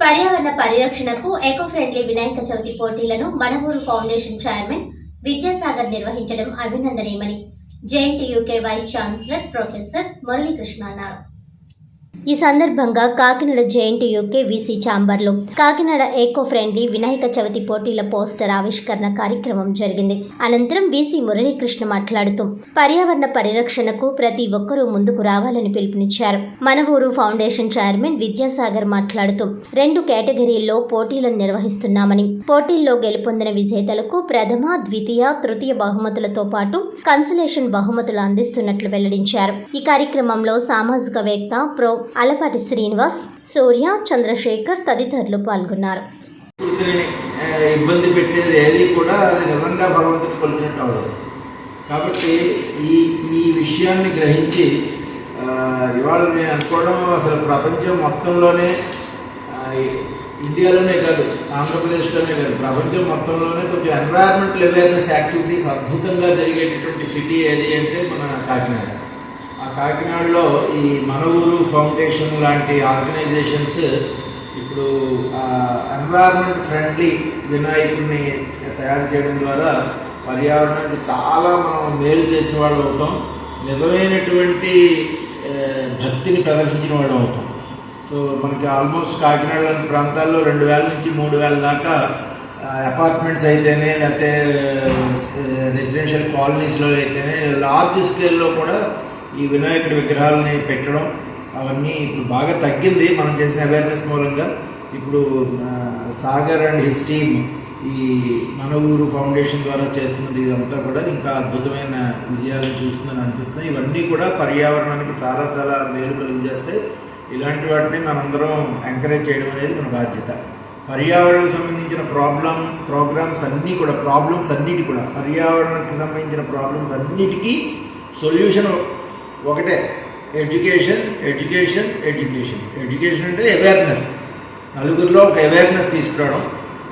పర్యావరణ పరిరక్షణకు eco friendly Vinayaka Chavithi పోటీలను మనవూరు ఫౌండేషన్ చైర్మన్ విద్యాసాగర్ నిర్వహించడం అభినందనీయమని JNTUK vice chancellor professor Muralikrishna అన్నారు. ఈ సందర్భంగా కాకినాడ జేఎన్టీయూకే వీసీ ఛాంబర్లో కాకినాడ ఏకో ఫ్రెండ్లీ వినాయక చవితి పోటీల పోస్టర్ ఆవిష్కరణ కార్యక్రమం జరిగింది. అనంతరం వీసీ మురళీకృష్ణ మాట్లాడుతూ పర్యావరణ పరిరక్షణకు ప్రతి ఒక్కరూ ముందుకు రావాలని పిలుపునిచ్చారు. మన ఊరు ఫౌండేషన్ చైర్మన్ విద్యాసాగర్ మాట్లాడుతూ రెండు కేటగిరీల్లో పోటీలను నిర్వహిస్తున్నామని పోటీల్లో గెలుపొందిన విజేతలకు ప్రథమ ద్వితీయ తృతీయ బహుమతులతో పాటు కన్సలేషన్ బహుమతులు అందిస్తున్నట్లు వెల్లడించారు. ఈ కార్యక్రమంలో సామాజికవేత్త ప్రో అలపాటి శ్రీనివాస్ సూర్య చంద్రశేఖర్ తదితరులు పాల్గొన్నారు. ఇబ్బంది పెట్టేది ఏది కూడా అది నిజంగా భగవంతుని కొలిచినట్టు అవ్వదు కాబట్టి ఈ ఈ విషయాన్ని గ్రహించి ఇవాళ నేను అనుకోవడం అసలు ప్రపంచం మొత్తంలోనే ఇండియాలోనే కాదు ఆంధ్రప్రదేశ్లోనే కాదు ప్రపంచం మొత్తంలోనే కొంచెం ఎన్వైర్న్మెంటల్ అవేర్నెస్ యాక్టివిటీస్ అద్భుతంగా జరిగేటటువంటి సిటీ ఏది అంటే మన కాకినాడ. కాకినాడలో ఈ మన ఊరు ఫౌండేషన్ లాంటి ఆర్గనైజేషన్స్ ఇప్పుడు ఎన్వైరన్మెంట్ ఫ్రెండ్లీ వినాయకుడిని తయారు చేయడం ద్వారా పర్యావరణానికి చాలా మనం మేలు చేసిన వాళ్ళు అవుతాం. నిజమైనటువంటి భక్తిని ప్రదర్శించిన వాళ్ళు అవుతాం. సో మనకి ఆల్మోస్ట్ కాకినాడ లాంటి ప్రాంతాల్లో రెండు వేల నుంచి మూడు వేల దాకా అపార్ట్మెంట్స్ అయితేనే లేకపోతే రెసిడెన్షియల్ కాలనీస్లో అయితేనే లార్జ్ స్కేల్లో కూడా ఈ వినాయకుడి విగ్రహాలని పెట్టడం అవన్నీ ఇప్పుడు బాగా తగ్గింది. మనం చేసిన అవేర్నెస్ మూలంగా ఇప్పుడు సాగర్ అండ్ హిస్ టీమ్ ఈ మన ఊరు ఫౌండేషన్ ద్వారా చేస్తున్నది ఇదంతా కూడా ఇంకా అద్భుతమైన విజయాలను చూస్తుందని అనిపిస్తుంది. ఇవన్నీ కూడా పర్యావరణానికి చాలా చాలా మేలు కలిగజేస్తాయి. ఇలాంటి వాటిని మనందరం ఎంకరేజ్ చేయడం అనేది మన బాధ్యత. పర్యావరణకు సంబంధించిన ప్రాబ్లం ప్రోగ్రామ్స్ అన్నీ కూడా ప్రాబ్లమ్స్ అన్నిటి కూడా పర్యావరణానికి సంబంధించిన ప్రాబ్లమ్స్ అన్నిటికీ సొల్యూషన్ ఒకటే. ఎడ్యుకేషన్ ఎడ్యుకేషన్ ఎడ్యుకేషన్ ఎడ్యుకేషన్ అంటే అవేర్నెస్ నలుగురిలో ఒక అవేర్నెస్ తీసుకురావడం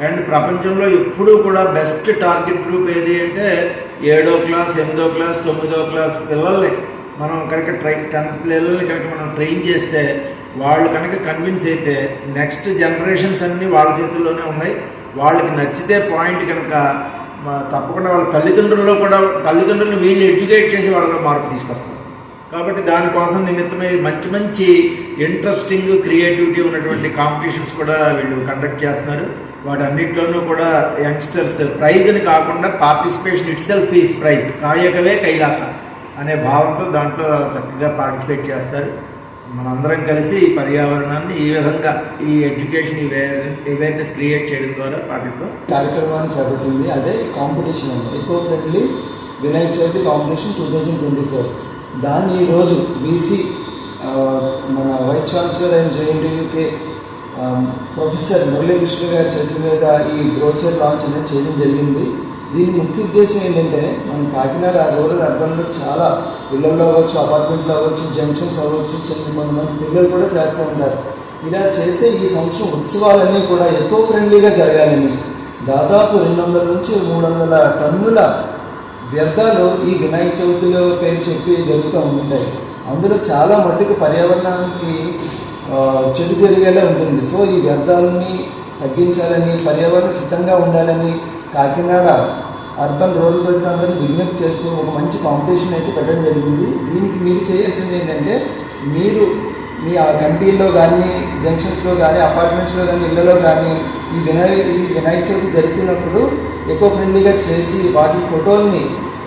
అండ్ ప్రపంచంలో ఎప్పుడూ కూడా బెస్ట్ టార్గెట్ గ్రూప్ ఏది అంటే ఏడో క్లాస్ ఎనిమిదో క్లాస్ తొమ్మిదో క్లాస్ పిల్లల్ని మనం కనుక ట్రై టెన్త్ పిల్లల్ని కనుక మనం ట్రైన్ చేస్తే వాళ్ళు కనుక కన్విన్స్ అయితే నెక్స్ట్ జనరేషన్స్ అన్నీ వాళ్ళ చేతుల్లోనే ఉన్నాయి. వాళ్ళకి నచ్చితే పాయింట్ కనుక తప్పకుండా వాళ్ళ తల్లిదండ్రుల్లో కూడా తల్లిదండ్రులను వీళ్ళు ఎడ్యుకేట్ చేసి వాళ్ళలో మార్పు తీసుకొస్తారు. కాబట్టి దానికోసం నిమిత్తమే మంచి మంచి ఇంట్రెస్టింగ్ క్రియేటివిటీ ఉన్నటువంటి కాంపిటీషన్స్ కూడా వీళ్ళు కండక్ట్ చేస్తున్నారు. వాటన్నిటిలోనూ కూడా యంగ్స్టర్స్ ప్రైజ్ అని కాకుండా participation itself is prize కాయకవే కైలాస అనే భావంతో దాంట్లో చక్కగా పార్టిసిపేట్ చేస్తారు. మనందరం కలిసి ఈ పర్యావరణాన్ని ఈ విధంగా ఈ ఎడ్యుకేషన్ అవేర్నెస్ క్రియేట్ చేయడం ద్వారా పాటిద్దాం. కార్యక్రమాన్ని చేపట్టింది. అదే కాంపిటీషన్ ఎక్కువ friendly Vinayaka Chavithi competition two thousand twenty four దాన్ని ఈరోజు బీసీ మన vice chancellor and JNTUK professor Muralikrishna గారి చేతుల మీద ఈ బ్రోచర్ లాంచ్ అనేది చేయడం జరిగింది. దీని ముఖ్య ఉద్దేశం ఏంటంటే మన కాకినాడ రూరల్ అర్బన్లో చాలా ఇళ్ళలో అవ్వచ్చు అపార్ట్మెంట్లో అవ్వచ్చు జంక్షన్స్ అవ్వచ్చు చిన్న కొంతమంది పిల్లలు కూడా చేస్తూ ఉంటారు. ఇలా చేసే ఈ సంవత్సరం ఉత్సవాలన్నీ కూడా ఎక్కువ ఫ్రెండ్లీగా జరగాలని. దాదాపు రెండు వందల నుంచి మూడు వందల టన్నుల వ్యర్థాలు ఈ వినాయక చవితిలో పేరు చెప్పి జరుగుతూ ఉంటాయి. అందులో చాలా మట్టుకు పర్యావరణానికి చెడు జరిగేలా ఉంటుంది. సో ఈ వ్యర్థాలని తగ్గించాలని పర్యావరణ హితంగా ఉండాలని కాకినాడ అర్బన్ రూరల్ ప్రజలందరినీ విజ్ఞప్తి చేస్తూ ఒక మంచి కాంపిటీషన్ అయితే పెట్టడం జరిగింది. దీనికి మీరు చేయాల్సింది ఏంటంటే మీరు మీ ఆ కంట్రీల్లో కానీ జంక్షన్స్లో కానీ అపార్ట్మెంట్స్లో కానీ ఇళ్ళలో కానీ ఈ వినాయక ఈ వినాయక చవితి జరుపుకున్నప్పుడు ఎకో ఫ్రెండ్లీగా చేసి వాటి ఫోటోల్ని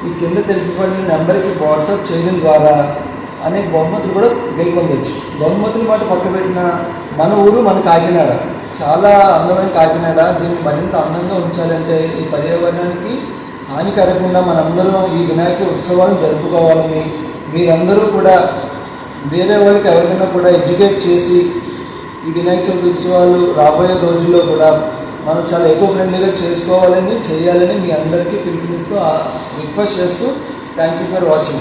ఈ కింద తెలుపబడిన నెంబర్కి వాట్సాప్ చేయడం ద్వారా అనేక బహుమతులు కూడా గెలుపొందొచ్చు. బహుమతులు మాట పక్క పెట్టిన మన ఊరు మన కాకినాడ. చాలా అందమైన కాకినాడ. దీన్ని మరింత అందంగా ఉంచాలంటే ఈ పర్యావరణానికి హాని కలగకుండా మనందరం ఈ వినాయక ఉత్సవాలను జరుపుకోవాలని మీరందరూ కూడా వేరే వాళ్ళకి ఎవరికైనా కూడా ఎడ్యుకేట్ చేసి ఈ వినాయక చవితి ఉత్సవాలు రాబోయే రోజుల్లో కూడా మనం చాలా ఎకో ఫ్రెండ్లీగా చేసుకోవాలని చేయాలని మీ అందరికీ పిలుపునిస్తూ రిక్వెస్ట్ చేస్తూ థ్యాంక్ యూ ఫర్ వాచింగ్